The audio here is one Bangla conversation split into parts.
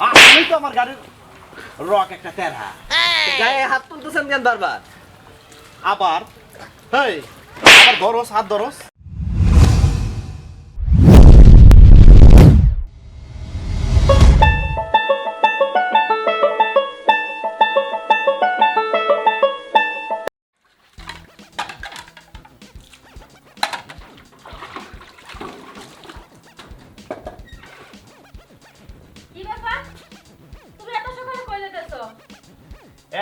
আসলেই তো আমার গাড়ির রক একটা তেরহা। গায়ে হাত তুলতেছেন কেন বারবার? আবার হেই আবার ধরস হাত ধরস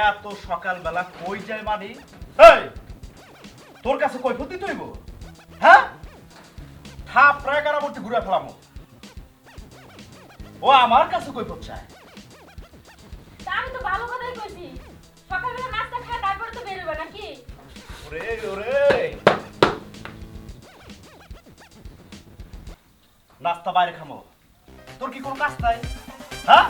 এত সকালবেলা কই যায় মানে? তোর কাছে কই ফুটি তুইব হ্যাঁ? থাপ প্রায় কারামূর্তি ঘুরে ফেলামো। ও আমার কাছে কই চায়। আমি তো ভালো কথাই কইছি। সকালবেলা নাস্তা খায় তারপরে তো বেরোবে নাকি? ওরে ওরে। নাস্তা বাইরে খামো। তোর কি কোনো কাজ নাই? হ্যাঁ?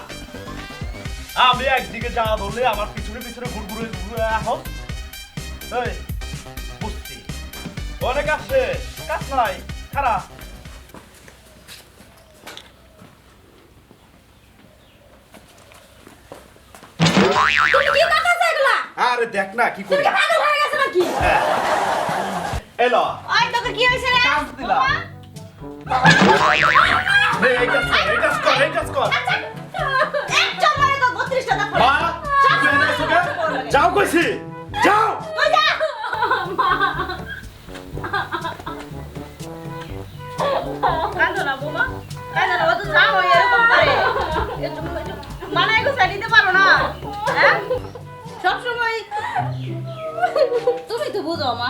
আমি একদিকে যা ধরলে আমার পিছনে পিছনে ঘুরঘুরে ঘুরে আহত। এই বুঝছি অনেক আসছে কাজ নাই খারাপ আরে দেখ না কি করি? হয়ে হ্যাঁ। এলো ওই তোকে কি হইছে রে? কাজ দিলাম। এই এই কাজ কর, এই কাজ কর, এই কাজ কর। এক চম্মারে তো 32 টাকা পড়ে মা, তুই এনে গেছো কে? যাও কইছি যাও। কাঁদো না বোমা। কাঁদো না ও যা হয় এরকম করে। এগুলো দিতে পারো না। হ্যাঁ? সবসময় তুমি তো বুঝো মা।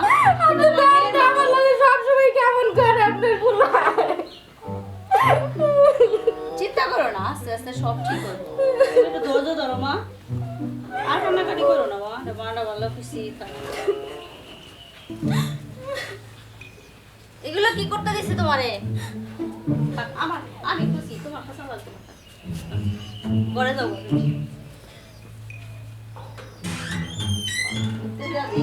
এগুলো কি করতে দিছে তোমারে? আমার আমি খুশি, তোমার রাজি?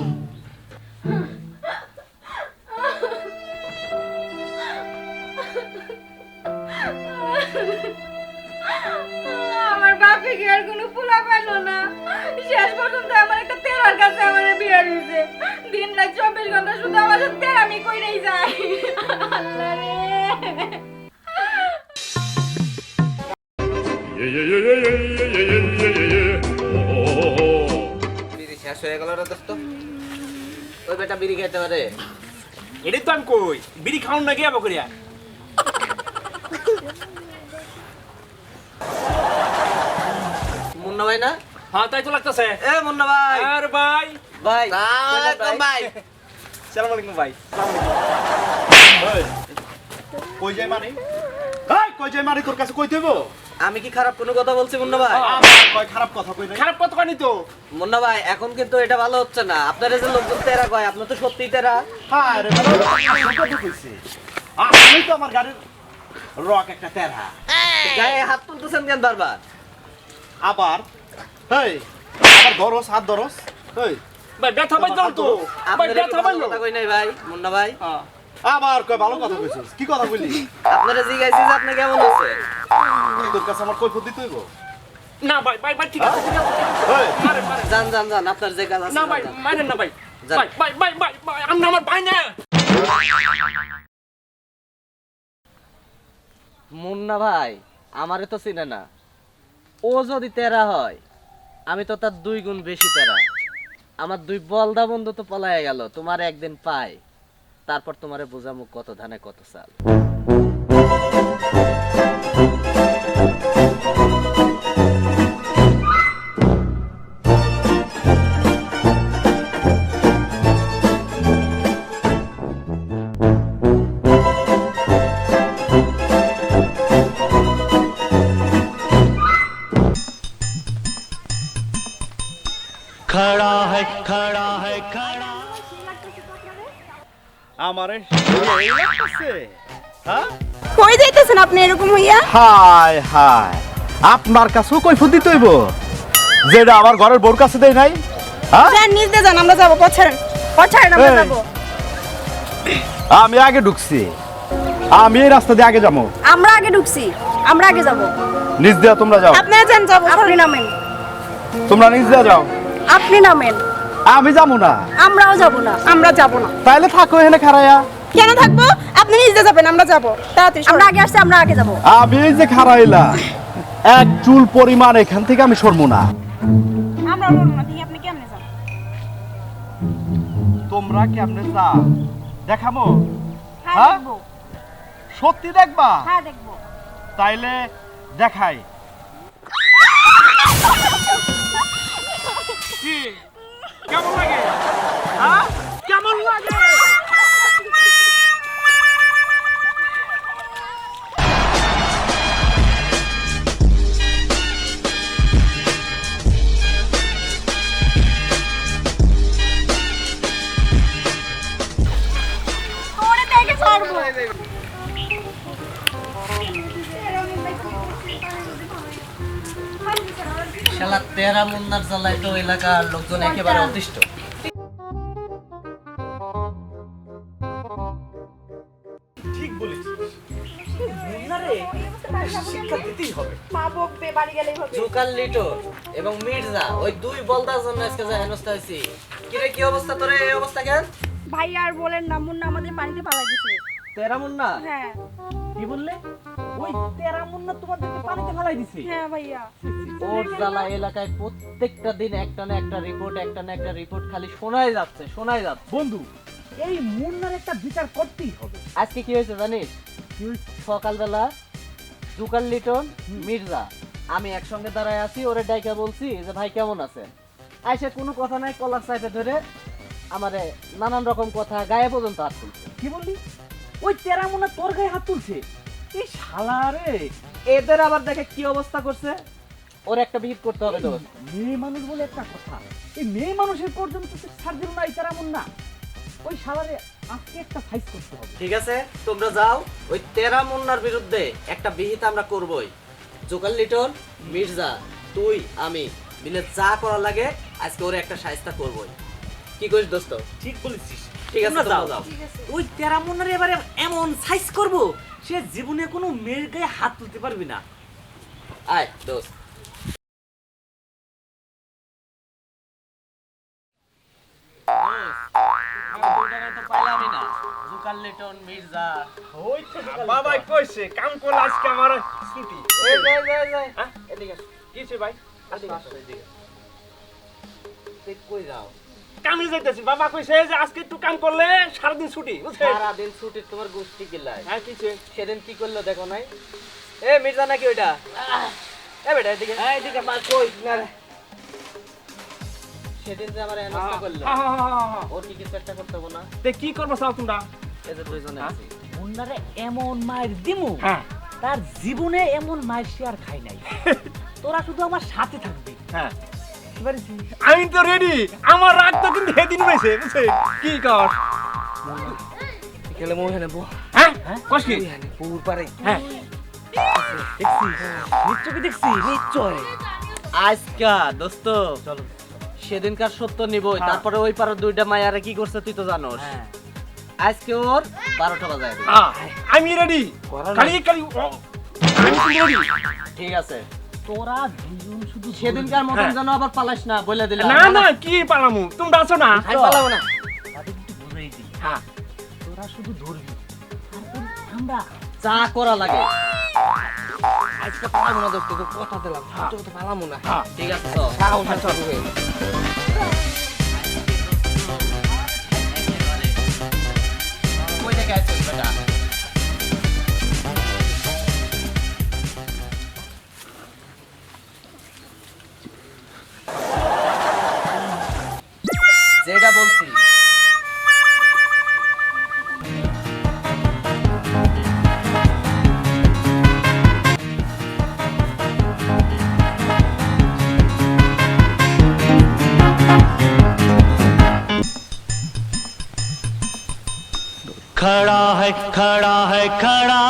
আমার বাপে কি আর কোনো ফুলা পেল না? শেষ পর্যন্ত আমার একটা তেরার কাছে আমার বিয়ে দিয়েছে দিন রাত চব্বিশ ঘণ্টা শুধু আমার সাথে তেরামি কইরেই যায়। আল্লাহ রে। বিড়ি শেষ হয়ে গেল রে দোস্ত। ওই বেটা বিড়ি খেতে পারে এটাই তো আমি কই বিড়ি খাওয়ান নাকি আবার করিয়া? মুন্না ভাই না? হ্যাঁ তাই তো লাগতেছে। এ মুন্না ভাই। আর ভাই? ভাই। আসসালামু ভাই। সালাম আলাইকুম ভাই। কই যায় মানে? এই, কই যায় মানে তোর কাছে কই দেব আমি কি খারাপ কোনো কথা বলছি মুন্না ভাই? কয় খারাপ কথা কই নাই? খারাপ কথা কানি তো? মুন্না ভাই এখন কিন্তু এটা ভালো হচ্ছে না। আপনারা যে লোকজন তেরা কয় আপনার তো সত্যিই তেরা। হ্যাঁ রে কথা কইছে। আসলেই তো আমার গাড়ির রক একটা তেরা। গায়ে হাত তুলতেছেন কেন বারবার? আবার হেই আবার ধরস হাত ধরস হেই। ভাই ব্যথা পাই তো? ভাই ব্যথা ভালো কথা কই নাই ভাই মুন্না ভাই। হ্যাঁ। আবার কয় ভালো কথা কইছিস। কি কথা বললি আপনারা জিজ্ঞাসি যে আপনি কেমন আছে তোর কাছে আমার কই ফুটি তুইব না ভাই ভাই ভাই ঠিক আছে ঠিক আছে, ঠিক আছে। হেই। মারেন মারেন যান যান যান আপনার যে কাজ আছে না ভাই যান। না ভাই। ভাই ভাই ভাই ভাই আমি আমার ভাই না মুন্না ভাই আমারে তো চিনে না। ও যদি তেরা হয় আমি তো তার দুই গুণ বেশি তারা। আমার দুই বলদা বন্ধু তো পলায় গেল, তোমার একদিন পাই। তারপর তোমারে বোঝামু কত ধানে কত চাল। আমারে এই লাগতেছে। হ্যাঁ? কই যাইতেছেন আপনি এরকম হইয়া? হায় হায়। আপনার কাছেও কই ফুটি তুইব যেটা আমার ঘরের বোর কাছে দেই নাই। হ্যাঁ? যান নিজ যান আমরা যাব পছাড়েন পছাড়েন আমরা। যাব। আমি আগে ঢুকছি। আমি এই রাস্তা দিয়ে আগে যাব। আমরা আগে ঢুকছি আমরা আগে যাব। নিজ দেয়া তোমরা যাও। আপনারা যান যাব আপনি নামেন তোমরা নিজ দেয়া যাও। আপনি নামেন। আমি যাব না। আমরাও যাব না। আমরা যাব না। তাইলে থাকো এখানে খারাইয়া। কেন থাকব? আপনি নিজে যাবেন আমরা যাব। তাড়াতাড়ি আমরা আগে আসছি আমরা আগে যাব। আমি এই যে খারাইলা এক চুল পরিমাণ এখান থেকে আমি সরবো না। আমরা বলব না ঠিক আপনি কেমনে যান। তোমরা কেমনে চা দেখামো হ্যাঁ হ্যাঁ? সত্যি দেখবা? হ্যাঁ দেখব। তাইলে দেখাই। কি? কেমন লাগে? হ্যাঁ? কেমন লাগে? ওরে শালা তেরা মুন্নার জ্বালায় তো এলাকার লোকজন একেবারে অতিষ্ঠ। ঠিক বলেছিস। মা বকবে বাড়ি গেলেই হবে। জুকাল লিটো এবং মির্জা ওই দুই বলদার জন্য আজকে যা হেনস্থা হয়েছি। কিরে কি অবস্থা? তোর এই অবস্থা কেন? ভাই আর বলেন না মুন্না আমাদের পানিতে পালাই দিছে। তেরা মুন্না হ্যাঁ। কি বললে? ওই তেরা মুন্না তোমাদেরকে পানিতে ফেলাই দিছে? হ্যাঁ ভাইয়া। ওর জ্বালা এলাকায় প্রত্যেকটা দিন একটা না একটা রিপোর্ট একটা না একটা রিপোর্ট খালি শোনাই যাচ্ছে শোনাই যাচ্ছে। বন্ধু এই মুন্নার একটা বিচার করতেই হবে। আজকে কি হয়েছে জানিস? সকালবেলা জুকাল লিটন মির্জা আমি একসঙ্গে দাঁড়ায় আছি ওরে ডাইকা বলছি যে ভাই কেমন আছেন? আইসে কোনো কথা নাই কলার সাইডে ধরে আমারে নানান রকম কথা গায়ে পর্যন্ত তুলছে কি বললি? ওই তেরা মুন্না তোর গায়ে হাত তুলছে? এই শালা রে এদের আবার দেখে কি অবস্থা করছে? ওর একটা বিহিত করতে হবে তো। মেয়ে মানুষ বলে একটা কথা। এই মেয়ে মানুষের পর্যন্ত তো ছাড় দিল না এই তেরা মুন্না ওই শালারে আজকে একটা সাইজ করতে হবে। ঠিক আছে তোমরা যাও ওই তেরা মুন্নার বিরুদ্ধে একটা বিহিত আমরা করবই। জোকাল লিটন মির্জা তুই আমি মিলে যা করা লাগে আজকে ওরে একটা সাহিস্তা করবই। কি করিস দোস্ত? ঠিক বলেছিস। ঠিক আছে যাও। যাও। ওই তেরা এবারে এমন সাইজ করব সে জীবনে কোনো মেয়ের গায়ে হাত তুলতে পারবি না। আয় দোস্ত। মির্জা ওই তো বাবা কইছে কাম করলে আজকে আমার ছুটি। হ্যাঁ? কিছে ভাই? কই যাও? কামে যাইতেছি। বাবা কইছে যে আজকে একটু কাম করলে সারাদিন ছুটি সারাদিন ছুটির তোমার গোষ্ঠী কিল্লায় হ্যাঁ কিছে সেদিন কি করল দেখো নাই? এ মির্জা নাকি ওইটা? এ বেটা এদিকে। হ্যাঁ এদিকে মা কই? না সেদিন যে আমার হেনস্থা করল হ্যাঁ, হ্যাঁ, হ্যাঁ, হ্যাঁ। ওর কি কিছু একটা করতে হবে না? তে কি করব চাও তোমরা? এই যে দুইজনে হ্যাঁ? আছি। মুন্নারে এমন মায়ের দিমু হ্যাঁ। তার জীবনে এমন মায়ের সে আর খাই নাই। তোরা শুধু আমার সাথে থাকবি। হ্যাঁ? আমি তো রেডি আমার রাগ তো কিন্তু সেদিন হয়েছে বুঝছে? কি কর? গেলে মোহে নেব হ্যাঁ? কস কি? পুকুর পারে হ্যাঁ। নিশ্চয় কি দেখছি নিশ্চয় আজকা দোস্ত। চলো। সেদিনকার সত্য নিবই তারপরে ওই পারে দুইটা মায়ারে কি করছে তুই তো জানোস। হ্যাঁ। আজকে ওর বারোটা বাজায় দিবি। হ্যাঁ, আমি রেডি খালি খালি আমি রেডি ঠিক আছে। তোরা দুজন শুধু সেদিনকার মতন হ্যাঁ। যেন আবার পালাস না বলে দিলাম। না না কি পালামু? তোমরা আছো না? আমি পালাবো না। তাদের একটু বুঝাই দিই। হ্যাঁ। তোরা শুধু ধরবি। তারপর আমরা করা লাগে। আজকে পালাবো না দোস্ত কথা দিলাম। তো তো পালাবো না। হ্যাঁ। ঠিক আছে। তাও खड़ा है खड़ा है खड़ा